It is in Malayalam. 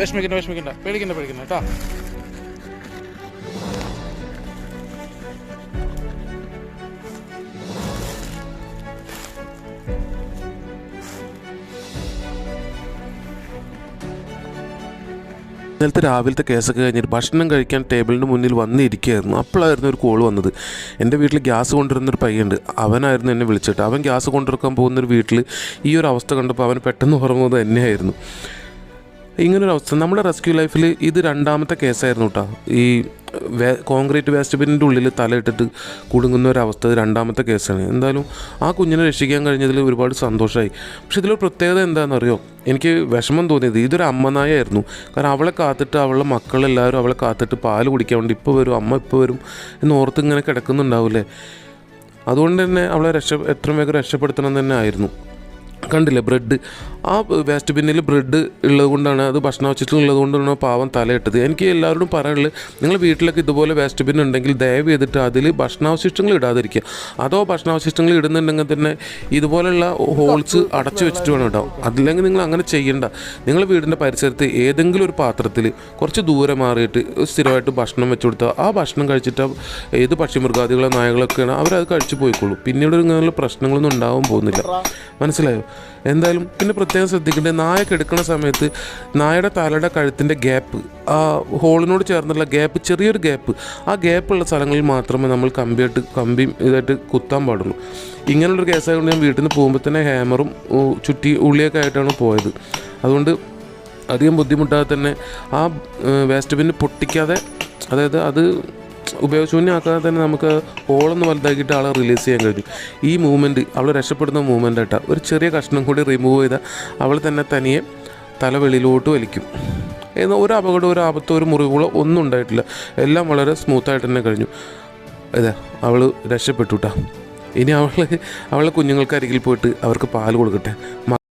വിഷമിക്കണ്ട വിഷമിക്കണ്ട. പേടിക്കണ്ട പേടിക്കണ്ട ഇന്നലത്തെ രാവിലത്തെ കേസൊക്കെ കഴിഞ്ഞിട്ട് ഭക്ഷണം കഴിക്കാൻ ടേബിളിന്റെ മുന്നിൽ വന്നിരിക്കുകയായിരുന്നു. അപ്പോഴായിരുന്നു ഒരു കോൾ വന്നത്. എന്റെ വീട്ടിൽ ഗ്യാസ് കൊണ്ടുവരുന്നൊരു പയ്യുണ്ട് അവനായിരുന്നു എന്നെ വിളിച്ചിട്ട്. അവൻ ഗ്യാസ് കൊണ്ടിറക്കാൻ പോകുന്നൊരു വീട്ടിൽ ഈ ഒരു അവസ്ഥ കണ്ടപ്പോൾ അവൻ പെട്ടെന്ന് ഉറങ്ങുന്നത് എന്നെയായിരുന്നു ഇങ്ങനൊരു അവസ്ഥ. നമ്മുടെ റെസ്ക്യൂ ലൈഫിൽ ഇത് രണ്ടാമത്തെ കേസായിരുന്നു കേട്ടോ ഈ വേ കോൺക്രീറ്റ് വേസ്റ്റ് ബിന്നിന്റെ ഉള്ളിൽ തലയിട്ടിട്ട് കുടുങ്ങുന്ന ഒരു അവസ്ഥ ഇത് രണ്ടാമത്തെ കേസാണ്. എന്തായാലും ആ കുഞ്ഞിനെ രക്ഷിക്കാൻ കഴിഞ്ഞതിൽ ഒരുപാട് സന്തോഷമായി പക്ഷെ ഇതിലൊരു പ്രത്യേകത എന്താണെന്നറിയോ എനിക്ക് വിഷമം തോന്നിയത് ഇതൊരു അമ്മനായായിരുന്നു കാരണം അവളെ കാത്തിട്ട് അവളുടെ മക്കളെല്ലാവരും അവളെ കാത്തിട്ട് പാൽ കുടിക്കാൻ വേണ്ടി ഇപ്പോൾ വരും അമ്മ ഇപ്പോൾ വരും എന്ന് ഓർത്ത് ഇങ്ങനെ കിടക്കുന്നുണ്ടാവില്ലേ? അതുകൊണ്ട് തന്നെ അവളെ രക്ഷ എത്രയും വേഗം രക്ഷപ്പെടുത്തണം തന്നെ ആയിരുന്നു. കണ്ടില്ലേ ബ്രെഡ് ആ വേസ്റ്റ് ബിന്നിൽ ബ്രെഡ് ഉള്ളത് കൊണ്ടാണ് അത് ഭക്ഷണാവശിഷ്ടം ഉള്ളത് കൊണ്ടാണ് പാവം തലയിട്ടത് എനിക്ക് എല്ലാവരോടും പറയാനുള്ളത് നിങ്ങൾ വീട്ടിലൊക്കെ ഇതുപോലെ വേസ്റ്റ് ബിൻ ഉണ്ടെങ്കിൽ ദയവ് ചെയ്തിട്ട് അതിൽ ഭക്ഷണാവശിഷ്ടങ്ങൾ ഇടാതിരിക്കുക. അതോ ഭക്ഷണാവശിഷ്ടങ്ങൾ ഇടുന്നുണ്ടെങ്കിൽ തന്നെ ഇതുപോലെയുള്ള ഹോൾസ് അടച്ചു വെച്ചിട്ട് വേണം ഇടാം അതില്ലെങ്കിൽ നിങ്ങൾ അങ്ങനെ ചെയ്യേണ്ട. നിങ്ങൾ വീടിന്റെ പരിസരത്ത് ഏതെങ്കിലും ഒരു പാത്രത്തിൽ കുറച്ച് ദൂരെ മാറിയിട്ട് സ്ഥിരമായിട്ട് ഭക്ഷണം വെച്ച് കൊടുത്താൽ ആ ഭക്ഷണം കഴിച്ചിട്ട് ഏത് പക്ഷിമൃഗാദികളോ നായകളൊക്കെയാണ് അവരത് കഴിച്ചു പോയിക്കോളൂ. പിന്നീട് ഇങ്ങനെയുള്ള പ്രശ്നങ്ങളൊന്നും ഉണ്ടാവാൻ പോകുന്നില്ല. മനസ്സിലായോ? എന്തായാലും പിന്നെ പ്രത്യേകം ശ്രദ്ധിക്കേണ്ടത് നായ എടുക്കുന്ന സമയത്ത് നായയുടെ തലയുടെ കഴുത്തിന്റെ ഗ്യാപ്പ് ആ ഹോളിനോട് ചേർന്നുള്ള ഗ്യാപ്പ് ചെറിയൊരു ഗ്യാപ്പ് ആ ഗ്യാപ്പുള്ള സ്ഥലങ്ങളിൽ മാത്രമേ നമ്മൾ കമ്പിയായിട്ട് കമ്പി ഇതായിട്ട് കുത്താൻ പാടുള്ളൂ. ഇങ്ങനെയുള്ളൊരു കേസായതുകൊണ്ട് ഞാൻ വീട്ടിൽ നിന്ന് പോകുമ്പോൾ തന്നെ ഹാമറും ചുറ്റി ഉള്ളിയൊക്കെ ആയിട്ടാണ് പോയത്. അതുകൊണ്ട് അധികം ബുദ്ധിമുട്ടാതെ തന്നെ ആ വേസ്റ്റ് ബിന്ന് പൊട്ടിക്കാതെ അതായത് അത് ഉപയോഗശൂന്യമാക്കാതെ തന്നെ നമുക്ക് ഹോളൊന്ന് വലുതാക്കിയിട്ട് ആളെ റിലീസ് ചെയ്യാൻ കഴിഞ്ഞു ഈ മൂവ്മെന്റ് അവൾ രക്ഷപ്പെടുന്ന മൂവ്മെന്റ് ആയിട്ടാണ് ഒരു ചെറിയ കഷ്ണം കൂടി റിമൂവ് ചെയ്താൽ അവൾ തന്നെ തനിയെ തല വെളിയിലോട്ട് വലിക്കും. എന്നാൽ ഒരു അപകടം ഒരു ആപത്തോ ഒരു മുറിവുകളോ ഒന്നും ഉണ്ടായിട്ടില്ല. എല്ലാം വളരെ സ്മൂത്തായിട്ട് തന്നെ കഴിഞ്ഞു. അതെ അവൾ രക്ഷപ്പെട്ടു ഇനി അവൾ അവളെ കുഞ്ഞുങ്ങൾക്ക് അരികിൽ പോയിട്ട് അവർക്ക് പാൽ കൊടുക്കട്ടെ.